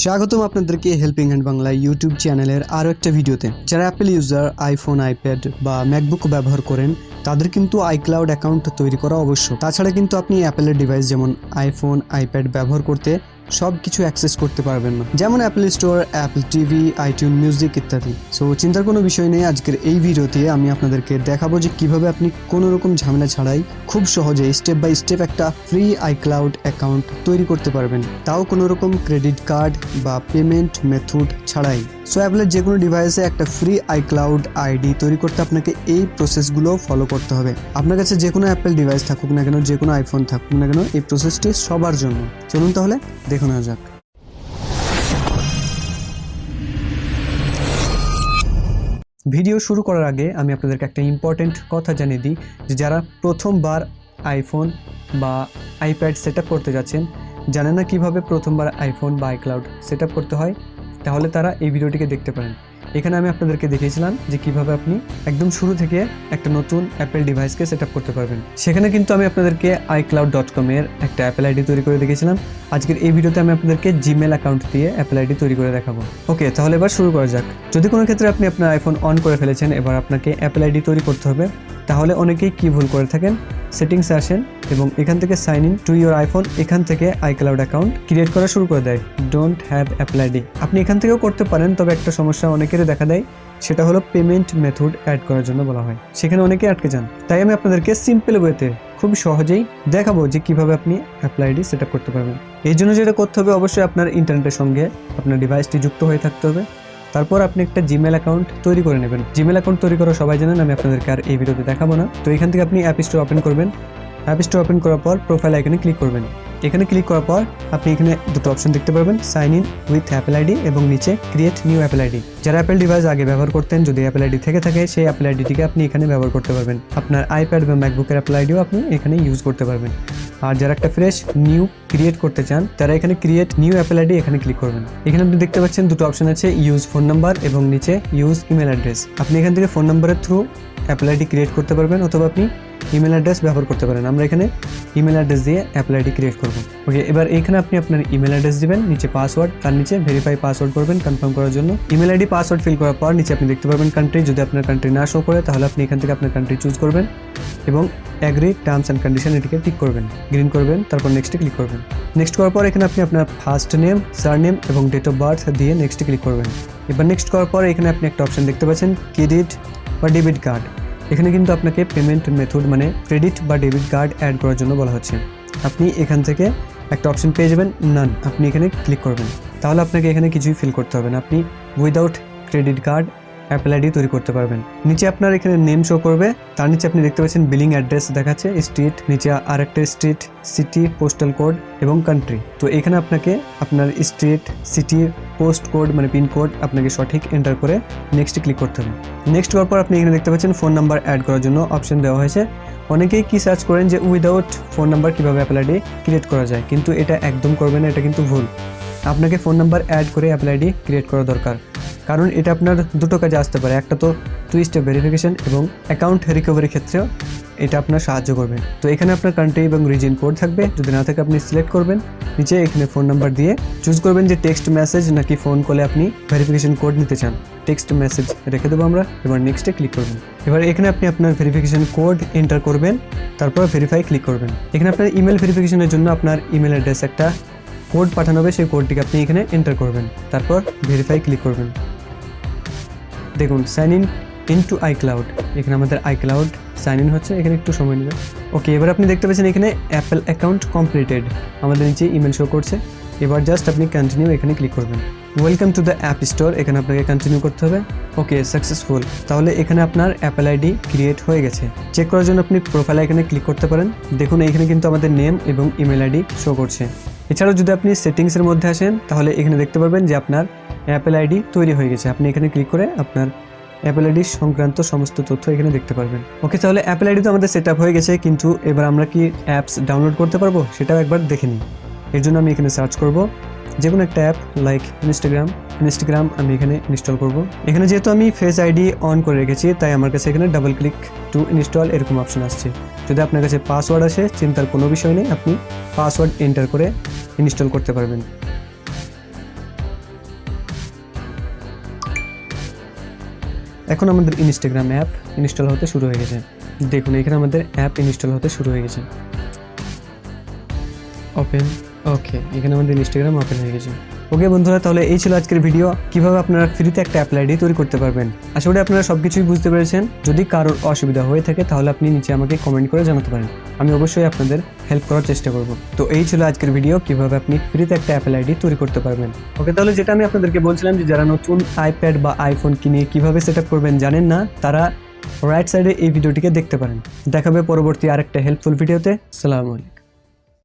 স্বাগতম আপনাদেরকে helping hand Bangla YouTube চ্যানেলের আরও একটা ভিডিওতে। যারা অ্যাপেল ইউজার আইফোন আইপ্যাড বা ম্যাকবুক ব্যবহার করেন, তাদের কিন্তু আইক্লাউড অ্যাকাউন্ট তৈরি করা অবশ্য তাছাড়া কিন্তু আপনি অ্যাপেলের ডিভাইস যেমন আইফোন আইপ্যাড ব্যবহার করতে সব কিছু অ্যাক্সেস করতে পারবেন না। যেমন Apple store Apple TV iTune music ইত্যাদি। সো চিন্তার কোনো বিষয় নেই, আজকের এই ভিডিওতে আমি আপনাদেরকে দেখাবো যে কীভাবে আপনি কোনো রকম ঝামেলা ছাড়াই খুব সহজে স্টেপ বাই স্টেপ একটা ফ্রি আইক্লাউড অ্যাকাউন্ট তৈরি করতে পারবেন। তাও কোনো রকম ক্রেডিট কার্ড বা পেমেন্ট মেথড ছাড়াই। সো অ্যাপেলের যে কোনো ডিভাইসে একটা ফ্রি আইক্লাউড আইডি তৈরি করতে আপনাকে এই প্রসেসগুলো ফলো করতে হবে। আপনার কাছে যে কোনো অ্যাপেল ডিভাইস থাকুক না কেন যে কোনো আইফোন থাকুক না কেন, এই প্রসেসটি সবার জন্য। চলুন তাহলে দেখে নেওয়া যাক। ভিডিও শুরু করার আগে আমি আপনাদেরকে একটা ইম্পর্টেন্ট কথা জানিয়ে দিই যে যারা প্রথমবার আইফোন বা আইপ্যাড সেট করতে যাচ্ছেন জানে না কীভাবে প্রথমবার আইফোন বা আইক্লাউড সেট করতে হয়? তাহলে তারা এই ভিডিওটিকে দেখতে পারেন। এখানে আমি আপনাদেরকে দেখিয়েছিলাম যে কীভাবে আপনি একদম শুরু থেকে একটা নতুন অ্যাপেল ডিভাইসকে সেট করতে পারবেন। সেখানে কিন্তু আমি আপনাদেরকে আইক্লাউড ডট কমের একটা অ্যাপেল আইডি তৈরি করে দেখিয়েছিলাম। আজকের এই ভিডিওতে আমি আপনাদেরকে জিমেল অ্যাকাউন্ট দিয়ে অ্যাপেল আইডি তৈরি করে দেখাবো। ওকে, তাহলে এবার শুরু করা যাক। যদি কোনো ক্ষেত্রে আপনি আপনার আইফোন অন করে ফেলেছেন, এবার আপনাকে অ্যাপেল আইডি তৈরি করতে হবে। তাহলে অনেকেই কি ভুল করে থাকেন? সেটিংসে আসেন এবং এখান থেকে sign in to your iPhone, এখান থেকে আইক্লাউড অ্যাকাউন্ট ক্রিয়েট করা শুরু করে দেয়। ডোন্ট হ্যাভ অ্যাপেল আইডি আপনি এখান থেকেও করতে পারেন, তবে একটা সমস্যা অনেকেরই দেখা দেয়, সেটা হলো পেমেন্ট মেথড অ্যাড করার জন্য বলা হয়। সেখানে অনেকে আটকে যান। তাই আমি আপনাদেরকে সিম্পল ওয়েতে খুব সহজেই দেখাবো যে কীভাবে আপনি অ্যাপ্লাইডি সেট করতে পারবেন। এই জন্য যেটা করতে হবে, অবশ্যই আপনার ইন্টারনেটের সঙ্গে আপনার ডিভাইসটি যুক্ত হয়ে থাকতে হবে। তারপর আপনি একটা জিমেল অ্যাকাউন্ট তৈরি করে নেবেন। জিমেল অ্যাকাউন্ট তৈরি করা সবাই জানেন, আমি আপনাদেরকে আর এই ভিডিওতে দেখাবো না। তো এখান থেকে আপনি অ্যাপ স্টোর ওপেন করবেন। অ্যাপ স্টোর ওপেন করার পর প্রোফাইল আইকনে ক্লিক করবেন। এখানে ক্লিক করার পর আপনি এখানে দুটো অপশন দেখতে পারবেন sign in with Apple ID এবং নিচে ক্রিয়েট নিউ অ্যাপেল আইডি যারা অ্যাপেল ডিভাইস আগে ব্যবহার করতেন, যদি অ্যাপেল আইডি থেকে থাকে, সেই অ্যাপেল আইডিটিকে আপনি এখানে ব্যবহার করতে পারবেন। আপনার আইপ্যাড বা ম্যাকবুকের অ্যাপেল আইডিও আপনি এখানে ইউজ করতে পারবেন। আর যারা একটা ফ্রেশ নিউ ক্রিয়েট করতে চান, তারা এখানে ক্রিয়েট নিউ অ্যাপেল আইডি এখানে ক্লিক করবেন। এখানে আপনি দেখতে পাচ্ছেন দুটো অপশন আছে ইউজ ফোন নাম্বার এবং নিচে ইউজ ইমেল অ্যাড্রেস আপনি এখান থেকে ফোন নাম্বারের থ্রু অ্যাপেল আইডি ক্রিয়েট করতে পারবেন অথবা আপনি ইমেল অ্যাড্রেস ব্যবহার করতে পারেন। আমরা এখানে ইমেল অ্যাড্রেস দিয়ে অ্যাপেল আইডি ক্রিয়েট করব। ওকে এবার এখানে আপনি আপনার ইমেল অ্যাড্রেস দিবেন, নিচে পাসওয়ার্ড তার নিচে ভেরিফাই পাসওয়ার্ড করবেন কনফার্ম করার জন্য। ইমেল আইডি পাসওয়ার্ড ফিল করার পর নিচে আপনি দেখতে পারবেন কান্ট্রি যদি আপনার কান্ট্রি না শো করে, তাহলে আপনি এখান থেকে আপনার কান্ট্রি চুজ করবেন এবং অ্যাগ্রি টার্মস অ্যান্ড কন্ডিশন এটিকে টিক করবেন। গ্রিন করবেন, তারপর নেক্সটে ক্লিক করবেন। নেক্সট করার পর এখানে আপনি আপনার ফার্স্ট নেম সার নেম এবং ডেট অফ বার্থ দিয়ে নেক্সটে ক্লিক করবেন। এবার নেক্সট করার পর এখানে আপনি একটা অপশন দেখতে পাচ্ছেন ক্রেডিট বা ডেবিট কার্ড এখানে কিন্তু আপনাকে পেমেন্ট মেথড মানে ক্রেডিট বা ডেবিট কার্ড অ্যাড করার জন্য বলা হচ্ছে। আপনি এখান থেকে একটা অপশন পেয়ে যাবেন নান আপনি এখানে ক্লিক করবেন। তাহলে আপনাকে এখানে কিছুই ফিল করতে হবে না। আপনি without credit card Apple ID তৈরি করতে পারবেন। নিচে আপনার এখানে নেম শো করবে। তার নিচে আপনি দেখতে পাচ্ছেন বিলিং অ্যাড্রেস দেখাচ্ছে স্ট্রিট নিচে আরেকটা স্ট্রিট সিটি পোস্টাল কোড এবং কান্ট্রি তো এখানে আপনাকে আপনার স্ট্রিট সিটি পোস্ট কোড মানে পিন কোড আপনাকে সঠিক এন্টার করে নেক্সট ক্লিক করতে হবে। নেক্সট করার পর আপনি এখানে দেখতে পাচ্ছেন ফোন নাম্বার অ্যাড করার জন্য অপশন দেওয়া হয়েছে। অনেকেই কি সার্চ করেন যে উইদাউট ফোন নাম্বার কীভাবে অ্যাপেল আইডি ক্রিয়েট করা যায়? কিন্তু এটা একদম করবে না, এটা কিন্তু ভুল। আপনাকে ফোন নাম্বার অ্যাড করে অ্যাপেল আইডি ক্রিয়েট করা দরকার। কারণ এটা আপনার দুটো কাজে আসতে পারে, একটা তো টু স্টেপ ভেরিফিকেশন এবং অ্যাকাউন্ট রিকভারির ক্ষেত্রেও এটা আপনার সাহায্য করবে। তো এখানে আপনার কান্ট্রি এবং রিজিন কোড থাকবে, যদি না থাকে আপনি সিলেক্ট করবেন, নিচে এখানে ফোন নাম্বার দিয়ে চুজ করবেন যে টেক্সট মেসেজ নাকি ফোন কলে আপনি ভেরিফিকেশন কোড নিতে চান। টেক্সট মেসেজ রেখে দেবো আমরা, এবার নেক্সটে ক্লিক করবেন। এবার এখানে আপনি আপনার ভেরিফিকেশন কোড এন্টার করবেন, তারপর ভেরিফাই ক্লিক করবেন। এখানে আপনার ইমেল ভেরিফিকেশনের জন্য আপনার ইমেল অ্যাড্রেস একটা কোড পাঠানো হবে, সেই কোডটিকে আপনি এখানে এন্টার করবেন। তারপর ভেরিফাই ক্লিক করবেন। দেখুন sign in in to iCloud এখানে আমাদের আইক্লাউড সাইন ইন হচ্ছে, এখানে একটু সময় নেবে ওকে এবার আপনি দেখতে পাচ্ছেন এখানে অ্যাপেল অ্যাকাউন্ট কমপ্লিটেড আমাদের নিচে ইমেল শো করছে। এবার জাস্ট আপনি কন্টিনিউ এখানে ক্লিক করবেন। Welcome to the app store এখানে আপনাকে কন্টিনিউ করতে হবে। ওকে সাকসেসফুল তাহলে এখানে আপনার অ্যাপেল আইডি ক্রিয়েট হয়ে গেছে। চেক করার জন্য আপনি প্রোফাইল এখানে ক্লিক করতে পারেন। দেখুন এখানে কিন্তু আমাদের নেম এবং ইমেল আইডি শো করছে। এছাড়াও যদি আপনি সেটিংসের মধ্যে আসেন, তাহলে এখানে দেখতে পারবেন যে আপনার অ্যাপেল আইডি তৈরি হয়ে গেছে। আপনি এখানে ক্লিক করে আপনার অ্যাপেল আইডি সংক্রান্ত সমস্ত তথ্য এখানে দেখতে পারবেন। ওকে তাহলে অ্যাপেল আইডি তো আমাদের সেট হয়ে গেছে, কিন্তু এবার আমরা কি অ্যাপস ডাউনলোড করতে পারব, সেটাও একবার দেখে নিই। এর জন্য আমি এখানে সার্চ করব। যে কোনো একটা অ্যাপ লাইক ইনস্টাগ্রাম ইনস্টাগ্রাম আমি এখানে ইনস্টল করব। এখানে যেহেতু আমি ফেস আইডি অন করে রেখেছি, তাই আমার কাছে এখানে ডাবল ক্লিক টু ইনস্টল এরকম অপশন আসছে। যদি আপনার কাছে পাসওয়ার্ড আসে, চিন্তার কোনো বিষয় নেই, আপনি পাসওয়ার্ড এন্টার করে ইনস্টল করতে পারবেন। এখন আমাদের ইনস্টাগ্রাম অ্যাপ ইনস্টল হতে শুরু হয়ে গেছে। দেখুন, এখানে আমাদের অ্যাপ ইনস্টল হতে শুরু হয়ে গেছে। ওপেন ওকে এখানে আমাদের ইনস্টাগ্রাম ওপেন হয়ে গেছে। ওকে বন্ধুরা, তাহলে এই ছিল আজকের ভিডিও কীভাবে আপনারা ফ্রিতে একটা অ্যাপ্লাই আইডি তৈরি করতে পারবেন? আশা করি আপনারা সব কিছুই বুঝতে পেরেছেন। যদি কারোর অসুবিধা হয়ে থাকে, তাহলে আপনি নিচে আমাকে কমেন্ট করে জানাতে পারেন। আমি অবশ্যই আপনাদের হেল্প করার চেষ্টা করব। তো এই ছিল আজকের ভিডিও কীভাবে আপনি ফ্রিতে একটা অ্যাপেল আইডি তৈরি করতে পারবেন। ওকে তাহলে যেটা আমি আপনাদেরকে বলছিলাম যে যারা নতুন আইপ্যাড বা আইফোন কিনে কীভাবে সেট করবেন জানেন না, তারা রাইট সাইডে এই ভিডিওটিকে দেখতে পারেন। দেখাবে পরবর্তী আরেকটা হেল্পফুল ভিডিওতে সালাম আলাইকুম।